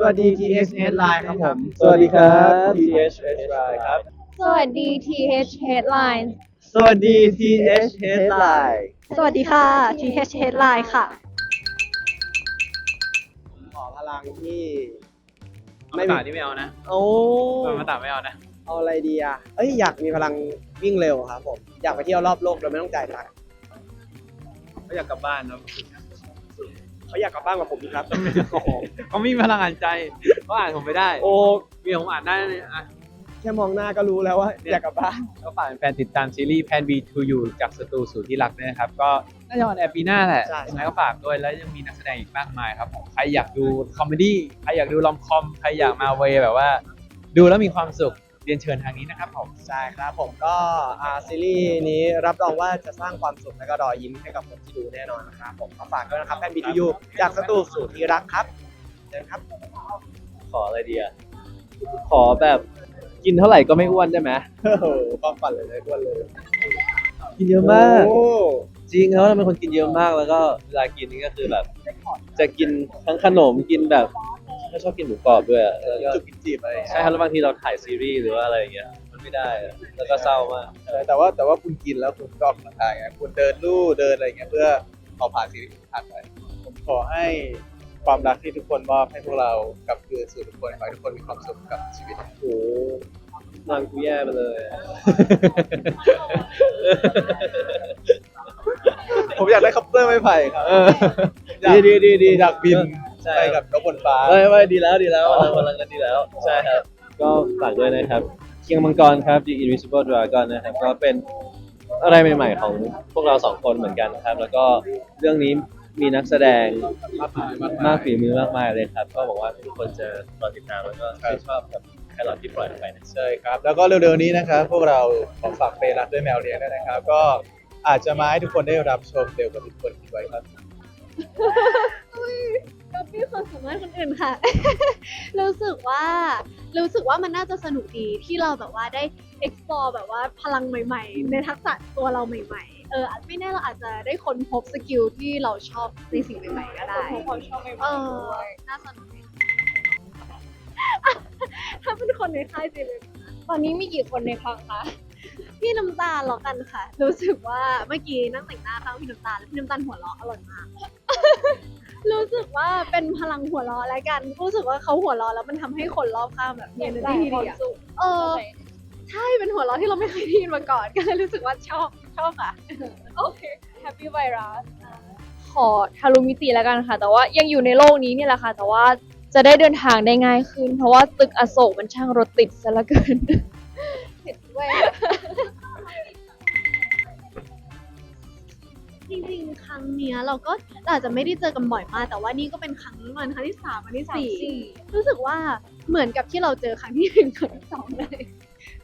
สวัสดี TH Headline ครับผม สวัสดีครับ TH Headline ครับ สวัสดี TH Headlines สวัสดี TH Headline สวัสดีค่ะ TH Headline ค่ะ ขอพลังที่ ไม่ตาที่ไม่เอานะโอ้มาตาไม่เอานะ เอาอะไรดีอะ เอ้ยอยากมีพลังวิ่งเร็วครับผม อยากไปเที่ยวรอบโลกโดยไม่ต้องจ่ายตังค์ก็อยากกลับบ้านนะ เขาอยากกลับบ้านกับผมอีกครับเขาไม่มีพลังอ่านใจเขาอ่านผมไม่ได้โอ้มีผมอ่านได้เลยอะแค่มองหน้าก็รู้แล้วว่าอยากกลับบ้านก็ฝากแฟนติดตามซีรีส์ Plan B to You จากสตูสู่ที่รักด้วยนะครับ ก็น่าจะออนแอร์ปีหน้าแหละใช่ยังไงก็ฝากด้วยแล้วยังมีนักแสดงอีกมากมายครับผมใครอยากดูคอมเมดี้ใครอยากดูลอมคอมใครอยากมาเวย์แบบว่า ดูแล้วมีความสุข เรียนเชิญทางนี้นะครับผมใช่ครับผมก็อ่าซีรีส์นี้รับรองว่าจะสร้างความสุขและก็รอยยิ้มให้กับคนที่ดูแน่นอนนะครับผมก็ฝากด้วยนะครับแฟนบีทียูจากสตูสู่ที่รักครับเชิญครับขออะไรดีอะขอแบบกินเท่าไหร่ก็ไม่อ้วนได้ไหมโอ้โหความฝันเลยเลยด้วนเลยกินเยอะมาก โอ้จริงเขาเป็นคนกินเยอะมากแล้วก็เวลากินนี่ก็คือแบบ จะกินทั้งขนมกินแบบ ก็ชอบกินหมูกรอบด้วยอะแล้วก็จุกกินจีบอะไรใช่ครับแล้วบางทีเราถ่ายซีรีส์หรือว่าอะไรอย่างเงี้ยมันไม่ได้อะแล้วก็เศร้ามาก เออแต่ว่าแต่ว่าคุณกินแล้วคุณก็ออกกำลังกายไงคุณเดินลู่เดินอะไรอย่างเงี้ยเพื่อเอาผ่านซีรีส์ผ่านไปผมขอให้ความรักที่ทุกคนมอบให้พวกเรากลับคืนสู่ทุกคนขอให้ทุกคนมีความสุขกับชีวิต โอ้โหนอนกูแย่ไปเลย ผมอยากได้คัพเตอร์ไม้ไผ่ครับเอออยากดีดีดี อยากบินใช่ ไปกับนกบนฟ้า ไม่ไม่ดีแล้วดีแล้วพลังพลังกันดีแล้ว ใช่ครับ ก็ฝากด้วยนะครับเคียงมังกรครับ The Invisible Dragon นะครับก็เป็นอะไรใหม่ๆของพวกเราสองคนเหมือนกันครับ แล้วก็เรื่องนี้มีนักแสดงมากฝีมือมากมายเลยครับ ก็บอกว่าทุกคนจะรอติดตามแล้วก็ชื่นชอบกับแครอทที่ปล่อยออกไปนะใช่ครับ แล้วก็เร็วๆนี้นะครับ พวกเราขอฝากเปรักด้วยแมวเลี้ยงด้วยนะครับ ก็อาจจะมาให้ทุกคนได้รับชมเร็วกว่าทุกคนคิดไว้ครับ ก็มีความสามารถคนอื่นค่ะ รู้สึกว่า รู้สึกว่ามันน่าจะสนุกดีที่เราแบบว่าได้ explore แบบว่าพลังใหม่ ๆ ในทักษะตัวเราใหม่ ๆ เออไม่แน่เราอาจจะได้ค้นพบสกิลที่เราชอบในสิ่งใหม่ ๆ ก็ได้ความชอบไม่เออน่าสนุกดีถ้าเป็นคนในค่ายจีเลยตอนนี้มีกี่คนในคลังคะพี่น้ำตาลหรอกันค่ะ รู้สึกว่าเมื่อกี้นั่งแต่งหน้าข้างพี่น้ำตาลแล้วพี่น้ำตาลหัวเราะอร่อยมาก รู้สึกว่าเป็นพลังหัวเราะแล้วกัน รู้สึกว่าเขาหัวเราะแล้วมันทำให้คนรอบข้างแบบมี energy ที่ดีอะเออ ใช่เป็นหัวเราะที่เราไม่เคยได้ยินมาก่อน ก็เลยรู้สึกว่าชอบชอบค่ะ โอเค Happy Virus ขอทารุมิติแล้วกันค่ะ แต่ว่ายังอยู่ในโลกนี้เนี่ยแหละค่ะ แต่ว่าจะได้เดินทางได้ง่ายขึ้น เพราะว่าตึกอโศกมันช่างรถติดซะเหลือเกินติดด้วย จริงๆ ครั้งเนี้ยเราก็อาจจะไม่ได้เจอกันบ่อยมากแต่ว่านี่ก็เป็นครั้งมันครั้งที่สามครั้งที่สี่รู้สึกว่าเหมือนกับที่เราเจอครั้งที่หนึ่งครั้งที่สองเลย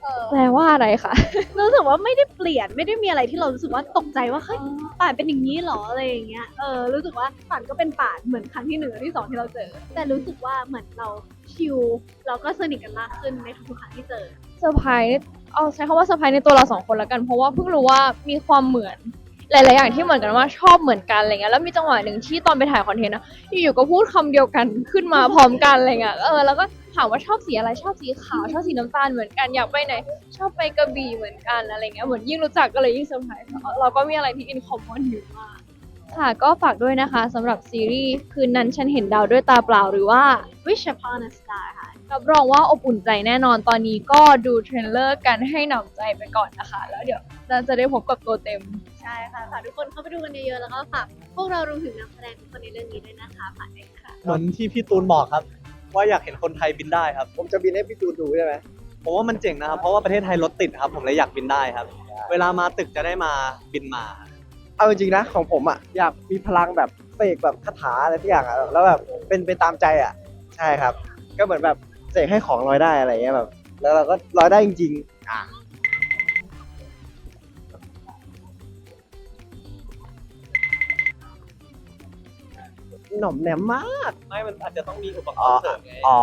เออแปลว่าอะไรคะรู้สึกว่าไม่ได้เปลี่ยนไม่ได้มีอะไรที่เรารู้สึกว่าตกใจว่าเฮ้ยป่านเป็นอย่างนี้เหรออะไรอย่างเงี้ยเออรู้สึกว่าป่านก็เป็นป่านเหมือนครั้งที่หนึ่งและที่สองที่เราเจอ แต่รู้สึกว่าเหมือนเราชิลเราก็สนิทกันมากขึ้นในทุกๆครั้งที่เจอเซอร์ไพรส์เอาใช้คำว่าเซอร์ไพรส์ในตัวเราสองคนแล้วกันเพราะว่าเพิ่งรู้ว่ามีความเหมือน หลายๆอย่างที่เหมือนกันว่าชอบเหมือนกันอะไรเงี้ยแล้วมีจังหวะหนึ่งที่ตอนไปถ่ายคอนเทนต์อะอยู่ๆก็พูดคำเดียวกันขึ้นมาพร้อมกันอะไรเงี้ยเออแล้วก็ถามว่าชอบสีอะไรชอบสีขาวชอบสีน้ำตาลเหมือนกันอยากไปไหนชอบไปกระบี่เหมือนกันอะไรเงี้ยเหมือนยิ่งรู้จักก็เลยยิ่งเซอร์ไพรส์เราก็มีอะไรที่อินคอมมอนอยู่มากค่ะก็ฝากด้วยนะคะสำหรับซีรีส์คืนนั้นฉันเห็นดาวด้วยตาเปล่าหรือว่า Wish upon a star ค่ะรับรองว่าอบอุ่นใจแน่นอนตอนนี้ก็ดูเทรลเลอร์กันให้หนำใจไปก่อนนะคะ แล้วเดี๋ยวเราจะได้พบกับตัวเต็ม ใช่ค่ะฝากทุกคนเข้าไปดูกันเยอะๆแล้วก็ฝากพวกเรารวมถึงนักแสดงทุกคนในเรื่องนี้ด้วยนะคะฝากด้วยค่ะ เหมือนที่พี่ตูนบอกครับ ว่าอยากเห็นคนไทยบินได้ครับ ผมจะบินให้พี่ตูนดูใช่ไหมผมว่ามันเจ๋งนะครับ เพราะว่าประเทศไทยรถติดครับ ผมเลยอยากบินได้ครับ เวลามาตึกจะได้มาบินมา เอาจริงๆนะของผมอะอยากมีพลังแบบเสกแบบคาถาอะไรทุกอย่างอะแล้วแบบเป็นไปตามใจอะ ใช่ครับ ก็เหมือนแบบเสกให้ของลอยได้อะไรเงี้ยแบบ แล้วเราก็ลอยได้จริงๆอะ หน่อมแหนมมาก ไม่ มันอาจจะต้องมีอุปกอ๋รอณ์เสริมไงอ๋อ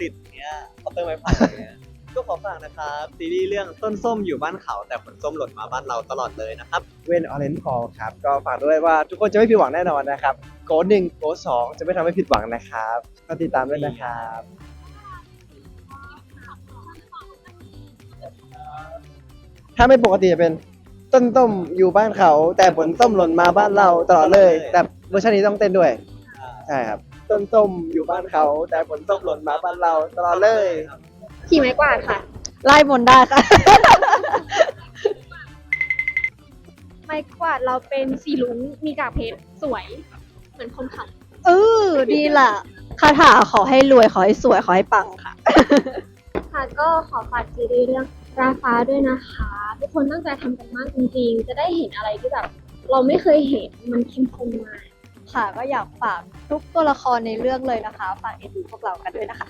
ติดเนี้ยเคาน์เตอร์ไม้ไผ่เนี้ยสก็ขอฝากนะครับซีรีส์เรื่องต้นส้มอยู่บ้านเขา แต่ผลส้มหล่นมาบ้านเราตลอดเลยนะครับ เวนออเรนจ์คอลครับ ก็ฝากด้วยว่าทุกคนจะไม่ผิดหวังแน่นอนนะครับ โกหนึ่งโกสองจะไม่ทำให้ผิดหวังนะครับก็ติดตามด้วยนะครับถ้าไม่ปกติจะเป็นต้นต้มอยู่บ้านเขา แต่ผลต้มหล่นมาบ้านเราตลอดเลย แต่ เวอร์ชันนี้ต้องเต้นด้วย ใช่ครับต้นต้มอยู่บ้านเขา แต่ผลต้มหล่นมาบ้านเราตลอดเลย ขี่ไม้กวาดค่ะ ไล่บนได้ค่ะ ไม้กวาดเราเป็นสีลุงมีกากเพชรสวย เหมือนคมขัดเออดีล่ะ คาถาขอให้รวยขอให้สวยขอให้ปังค่ะ ค่ะก็ขอฝากซีรีส์เรื่องราฟ้าด้วยนะคะ ทุกคนตั้งใจทำกันมากจริงๆ จะได้เห็นอะไรที่แบบ เราไม่เคยเห็นมันเข้มข้นมาก ค่ะ ก็อยากฝากทุกตัวละครในเรื่องเลยนะคะ ฝากเอ็นดูพวกเรากันด้วยนะคะ